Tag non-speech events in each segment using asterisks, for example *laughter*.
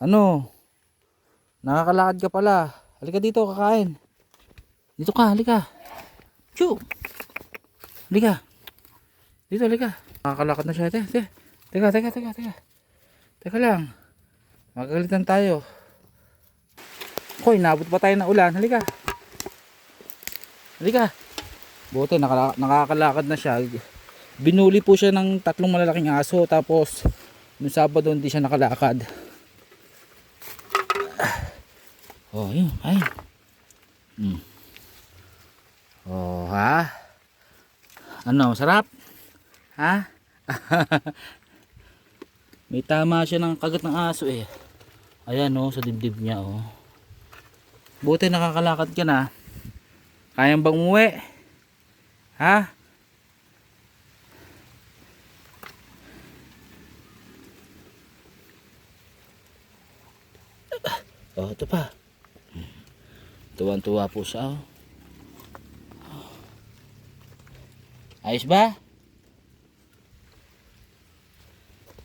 Ano? Nakakalakad ka pala. Halika dito, kakain. Dito ka, halika. Chu! Halika. Dito, halika. Nakakalakad na siya. Teka, teka. Teka, teka, teka, teka. Lang. Magagalitan tayo. Koy, nabot pa tayo ng ulan. Halika. Halika. Buti, nakakalakad na siya. Binuli po siya ng tatlong malalaking aso. Tapos, nung Sabado hindi siya nakalakad. Oh, yun. Ayun. Hmm. Oh, ha? Ano, masarap? Ha? *laughs* May tama siya ng kagat ng aso eh. Ayan oh, sa dibdib niya oh. Buti nakakalakad ka na. Kayang bang umuwi? Ha? *laughs* Oh, ito pa. Tuwan-tuwa po siya. Oh. Ayos ba?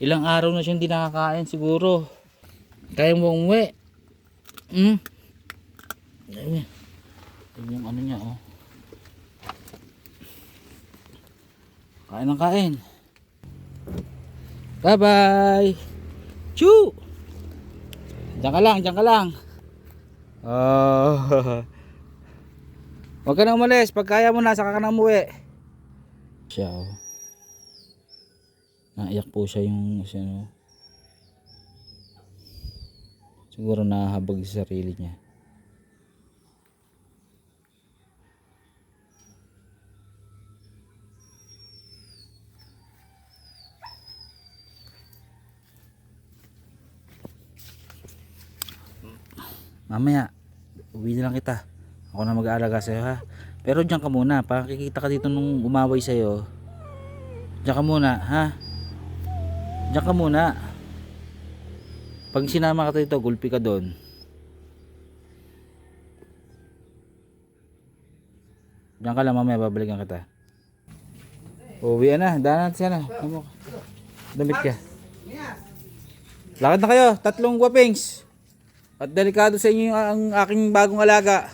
Ilang araw na siyang hindi nakakain siguro. Kaya mo umuwi. Hmm? Ayun. Yung ano niya oh. Kain ng kain. Bye bye. Choo! Diyan ka lang, diyan ka lang. Oh. *laughs* Huwag ka na umalis. Pag kaya mo na, saka ka na umuwi. Siya oh. Naiyak po siya yung siya, no? Siguro nahabag sa sarili niya. Mamaya, uwi na lang kita. Ako na mag-aalaga sa'yo ha. Pero diyan ka muna, pakikita ka dito nung umaway sa'yo. Diyan ka muna, ha? Diyan ka muna. Pag sinama ka dito, gulpi ka doon. Diyan ka lang mamaya, babalikan kita. Uwi na, daan natin sana. Damit ka. Lakad na kayo, tatlong guwapings. At delikado sa inyo yung ang aking bagong alaga.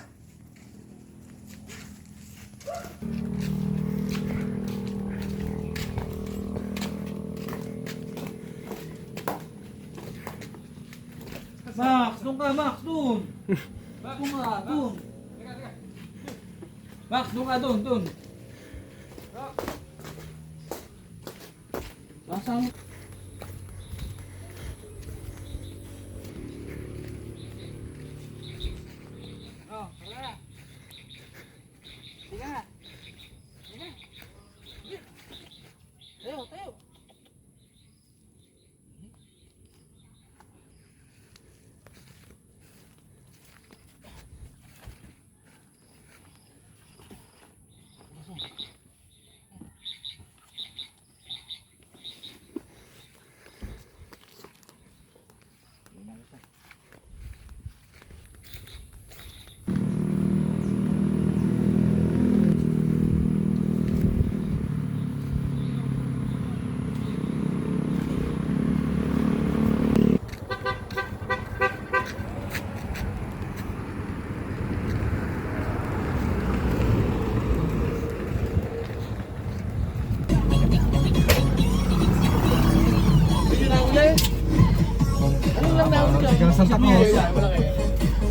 Max, doon ka, Max, doon. *laughs* Doon ka, doon. Max, doon ka, doon, doon. Nasaan? Oh, tara. Sige na. Sige. Sige. Tayo, tayo.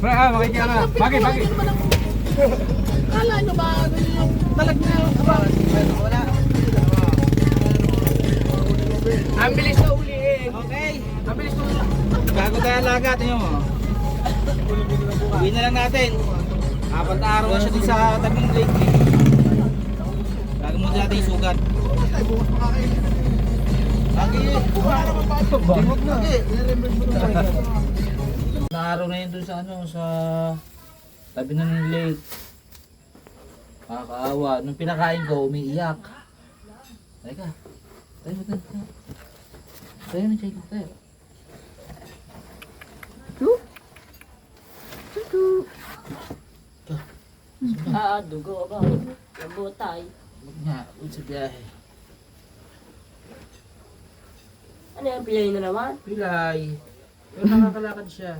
Pre, ah, makikiya na. Bakit, bakit? Kala nyo ba ano yung talag na aba? Wala. Ang bilis na uliin. Okay. Ang bilis na uliin. Bago tayo alaga, tingnan mo. Uwi na lang natin. Apat na araw na siya dun sa tabing lake. Bago mo natin yung sugat. Lagi yun. Tingog na. Na yun dun sa ano, sa tabi na ng lake. Nakakaawa. Nung pinakain ko, umiiyak. Teka. Tayo, tayo, tayo. Tayo na, Chay. Tayo. Ah, dugo ba? Labutay. Huwag nga, huwag sa biyahe. Ano yung pilay na naman? Pilay. Pero nakakalakad siya.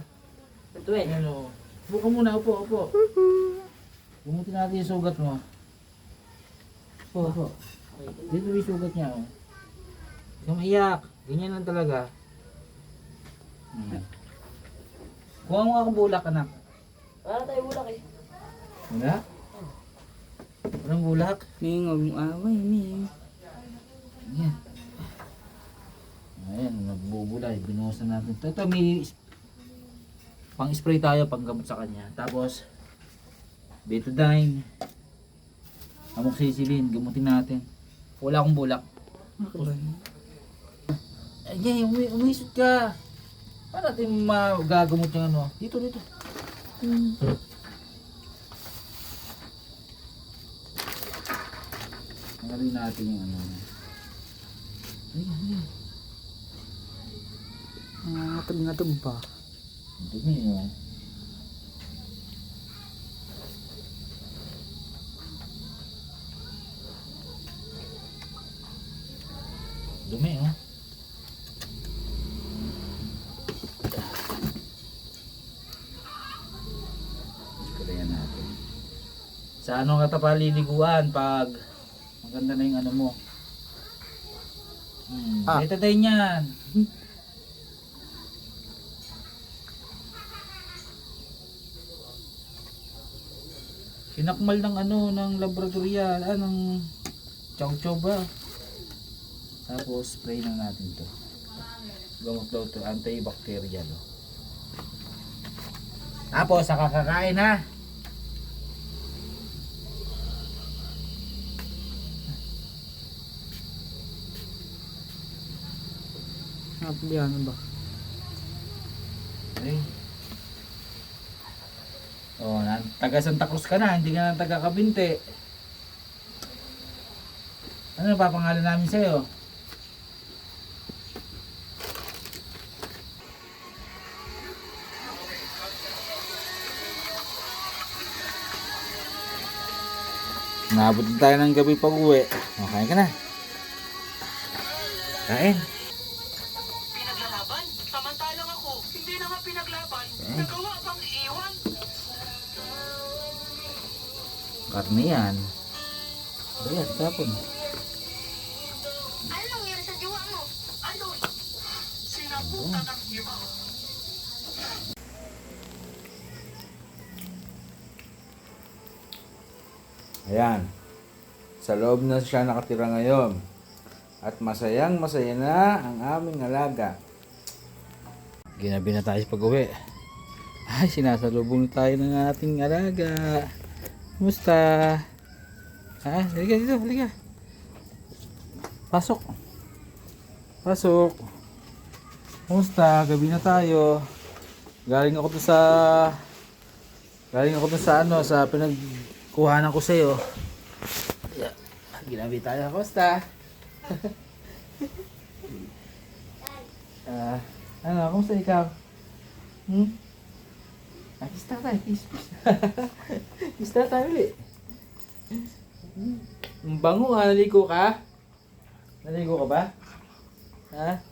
Ito eh. Ayan o. Upo ka muna, upo, upo. Gumutin natin yung sugat mo. Upo, upo. Dito yung sugat niya o. Huwag kang maiyak. Ganyan lang talaga. Hmm. Kuha mo akong bulak, anak. Wala tayo bulak eh. Wala? Walang bulak? Ming, huwag mo away, Ming. Ayan. Ayan, nagbubulay. Binuhusan natin. Ito, may pang spray tayo pang gamot sa kanya. Tapos, betadine, amoxicillin, gamutin natin. Wala akong bulak. Ayan, umi umisot ka. Paano natin magagamot yung ano? Dito, dito. Tanggalin natin yung ano. Ayan, ayan. Nangangatog-ngatog pa. Dumi oh. Dumi oh. Sa ano ka tapaliliguan pag maganda na yung ano mo. Hmm, Ah. betadine yan. Sinakmal ng ano, ng laboratorya, ah, ng chow chow ba? Tapos spray lang natin to. Gamot daw to, antibacterial. Oh. Tapos, sa kakakain ha. Napabiyan ba? Okay. Oh, taga Santa Cruz ka na, hindi ka na taga Kabinte. Ano papangalan namin sa'yo? Naabot na tayo ng gabi pag uwi. Okay ka na. Kain. Karne yan. Ayan, tapon. Ano nangyari sa diwa mo? Ano? Sinaputan ng iba. Ayan. Sa loob na siya nakatira ngayon. At masayang masaya na ang aming alaga. Ginabi na tayo sa pag-uwi. Ay, sinasalubong tayo ng ating alaga. Kumusta? Ha? Halika dito, halika. Pasok. Pasok. Kumusta? Gabi na tayo. Galing ako to sa... Galing ako to sa ano, sa pinagkuhanan ko sa'yo. Yeah. Ginabi tayo. Kumusta? *laughs* Ah, ano, kumusta ikaw? Hmm? Ah, kiss tayo, kiss. kiss tayo ulit. Hmm. Ang bango ah, naligo ka? Naligo ka ba? Ha?